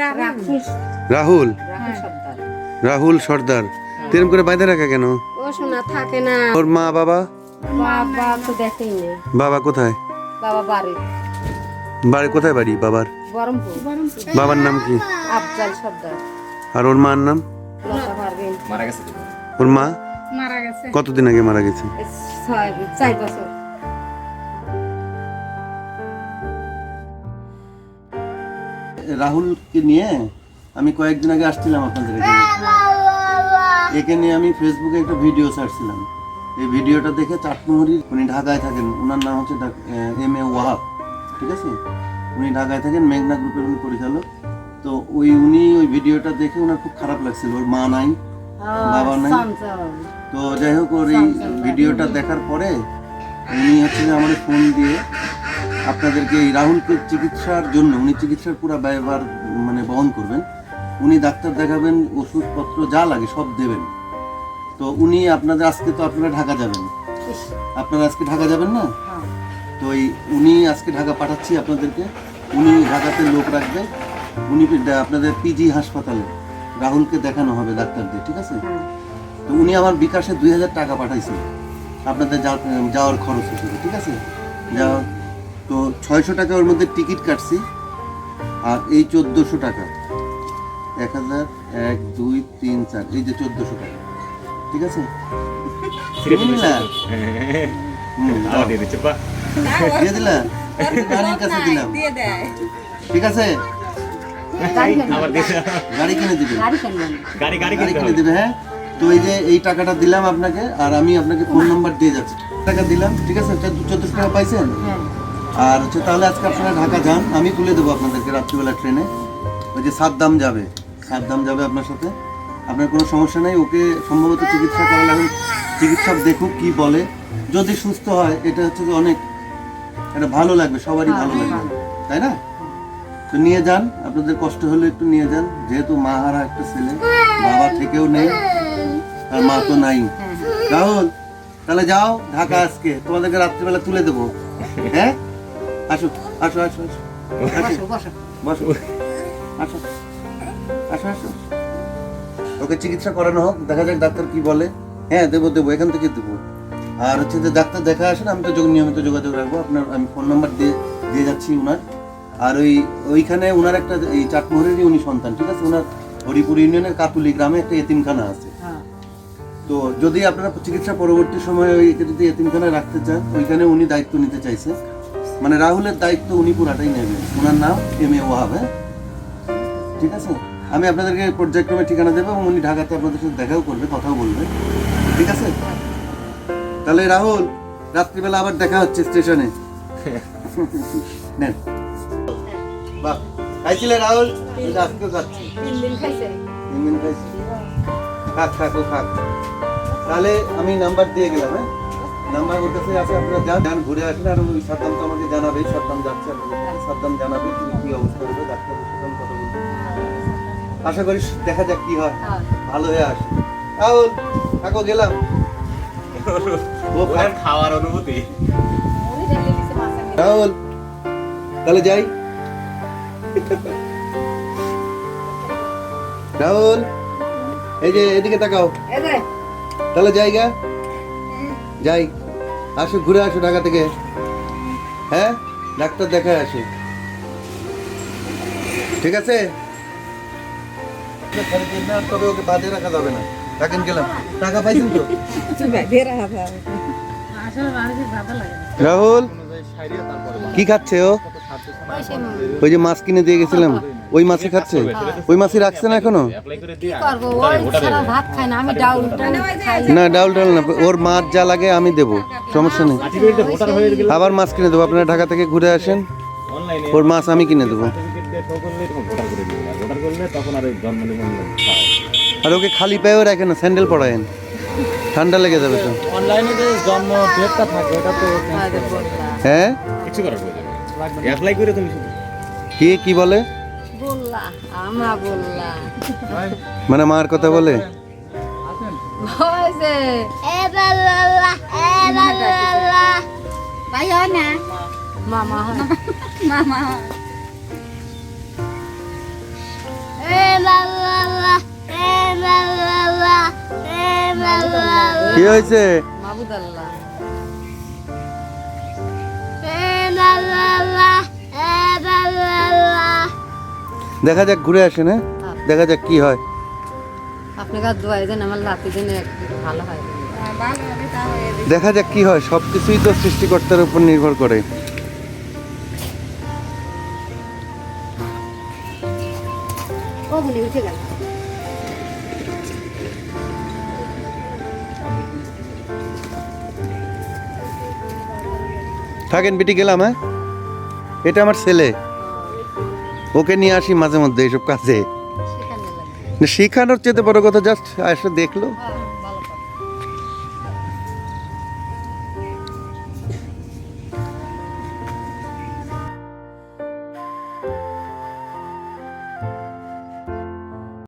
রাহুল। রাহুল। রাহুল? সর্দার। তেরম করে বাইরে রাখা কেন? ও শোনা থাকে না। ওর মা বাবা? বাবা তো দেখেই না বাবা কোথায়? বাবা বাড়ি। বাড়ি কোথায় বাড়ি? বাবার? বাবার নাম কি? আফজাল সর্দার। আর ওর মার নাম? মারা গেছে ওর মা? মারা গেছে। কতদিন আগে মারা গেছে? ছয় চার বছর। রাহুলকে নিয়ে আমি কয়েকদিন আগে আসছিলাম আপনাদের এখানে। একে নিয়ে আমি ফেসবুকে একটা ভিডিও ছাড়ছিলাম। এই ভিডিওটা দেখে চাটমোহরির উনি ঢাকায় থাকেন। ওনার নাম হচ্ছে এম এ ওয়াহাব। ঠিক আছে? উনি ঢাকায় থাকেন মেঘনা গ্রুপের উনি পরিচালক। তো ওই উনি ওই ভিডিওটা দেখে ওনার খুব খারাপ লাগছিল। ওর মা নাই বাবা নাই। তো যাই হোক ওর এই ভিডিওটা দেখার পরে উনি হচ্ছে যে আমার ফোন দিয়ে আপনাদেরকে এই রাহুলকে চিকিৎসার জন্য উনি চিকিৎসার পুরো ব্যয়ভার মানে বহন করবেন। উনি ডাক্তার দেখাবেন ওষুধপত্র যা লাগে সব দেবেন। তো উনি আপনাদের আজকে তো আপনারা ঢাকা যাবেন। আপনারা আজকে ঢাকা যাবেন না? তো এই উনি আজকে ঢাকা পাঠাচ্ছি আপনাদেরকে। উনি ঢাকাতে লোক রাখবে। উনি আপনাদের পিজি হাসপাতালে রাহুলকে দেখানো হবে ডাক্তারদের ঠিক আছে? তো উনি আমার বিকাশে দুই হাজার টাকা পাঠাইছে। আপনাদের যা- যাওয়ার খরচ হিসেবে ঠিক আছে? যাওয়া তো ছয়শো টাকা ওর মধ্যে টিকিট কাটছি আর এই চোদ্দোশো টাকা। এক হাজার এক দুই তিন চার এই যে চোদ্দোশো টাকা। ঠিক আছে? দিয়ে দিলা? এটা নানির কাছে দিলাম। ঠিক আছে? গাড়ি কিনে দিবে। গাড়ি গাড়ি গাড়ি কিনে দিবে হ্যাঁ? তো এই যে এই টাকাটা দিলাম আপনাকে আর আমি আপনাকে ফোন নাম্বার দিয়ে যাচ্ছি। টাকা দিলাম ঠিক আছে? চোদ্দশো টাকা পাইছেন? আর হচ্ছে তাহলে আজকে আপনারা ঢাকা যান আমি তুলে দেবো আপনাদেরকে রাত্রিবেলা ট্রেনে। ওই যে সাদ্দাম যাবে সাদ্দাম যাবে আপনার সাথে। আপনার কোনো সমস্যা নেই ওকে সম্ভবত চিকিৎসা করা লাগবে চিকিৎসক দেখুক কি বলে। যদি সুস্থ হয় এটা হচ্ছে যে অনেক এটা ভালো লাগবে সবারই ভালো লাগবে। তাই না? তো নিয়ে যান আপনাদের কষ্ট হলে একটু নিয়ে যান। যেহেতু মা হারা একটা ছেলে বাবা থেকেও নেই আর মা তো নাই। রাহুল তাহলে যাও ঢাকা আজকে তোমাদেরকে রাত্রিবেলা তুলে দেবো। হ্যাঁ? আসো আসো আসো আসো। বসো আসো আসো আসো। ওকে চিকিৎসা করানো হোক দেখা যাক ডাক্তার কি বলে। হ্যাঁ দেবো দেবো এখান থেকে দেবো। আর হচ্ছে যে ডাক্তার দেখা আসেন আমি তো যোগ- নিয়মিত যোগাযোগ রাখব। আপনার আমি ফোন নাম্বার দিয়ে দিয়ে যাচ্ছি ওনার আর ওই ওইখানে ওনার একটা এই চাটমোহরেরই উনি সন্তান ঠিক আছে? ওনার হরিপুর ইউনিয়নের কাতুলি গ্রামে একটা এতিমখানা আছে। তো যদি আপনারা চিকিৎসা পরবর্তী সময়ে ওই যদি এতিমখানায় রাখতে চান ওইখানে উনি দায়িত্ব নিতে চাইছে। মানে রাহুলের দায়িত্ব উনি পুরাটাই নেবেন। ওনার নাম এম এ ওয়াহাব। হ্যাঁ ঠিক আছে? আমি আপনাদেরকে পর্যায়ক্রমে ঠিকানা দেবো এবং উনি ঢাকাতে আপনাদের সাথে দেখাও করবে কথাও বলবে। ঠিক আছে? তাহলে রাহুল রাত্রিবেলা আবার দেখা হচ্ছে স্টেশনে। নেন। বাহ খাইছিলে রাহুল? আজকেও খাচ্ছি তিন দিন খাইছে। তিন দিন খাইছি। খাক খাক ও খাক। তাহলে আমি নাম্বার দিয়ে গেলাম হ্যাঁ? নাম্বার ওর কাছে আছে আপনারা যান যান ঘুরে আসলে আর ওই সাদ্দাম তো আমাকে জানাবে সাদ্দাম যাচ্ছে আপনাদের সাদ্দাম জানাবে তুমি কি অবস্থা হবে ডাক্তারের সাথে কথা বলব আশা করি দেখা যাক কি হয়। ভালো হয়ে আসে রাহুল থাকো গেলাম। খাওয়ার অনুভূতি। তাহলে যাই। রাহুল এই যে এদিকে তাকাও। তাহলে জায়গা যাই। আসো, ঘুরে আসো ঢাকা থেকে। হ্যাঁ? ডাক্তার দেখায় আসো। ঠিক আছে? তবে ওকে বাদে রাখা যাবে না। রাখেন গেলাম। টাকা পাইছেন তো? রাহুল, কি খাচ্ছে ও? ওই যে মাছ কিনে দিয়ে গেছিলাম। ওই মাছই খাচ্ছে? ওই মাছই রাখছে না এখনও? না আমি ডাউল টাউল না ডাউল ডাউল না ওর মাছ যা লাগে আমি দেবো সমস্যা নেই। হয়ে আবার মাছ কিনে দেবো আপনারা ঢাকা থেকে ঘুরে আসেন। ওর মাছ আমি কিনে দেবো। আর ওকে খালি পায়েও রাখেন না স্যান্ডেল পরায়েন। ঠান্ডা লেগে যাবে তো। অনলাইনে যে জন্ম ডেটটা থাকে ওটা তো হ্যাঁ? কিছু করার প্রয়োজন অ্যাপ্লাই করে তুমি কি কি বলে? মানে মার কথা বলে? কি হয়েছে? মাবুদাল্লাহ দেখা যাক ঘুরে আসেন হ্যাঁ? দেখা যাক কি হয়। দোয়াই আমার লাতি ভালো হয়। দেখা যাক কি হয় সব কিছুই তো সৃষ্টিকর্তার উপর নির্ভর করে। থাকেন বিটি গেলাম হ্যাঁ? এটা আমার ছেলে। ওকে নিয়ে আসি মাঝে মধ্যে এইসব কাজে। শিখানোর চেয়ে বড় কথা জাস্ট এসে দেখল। হ্যাঁ।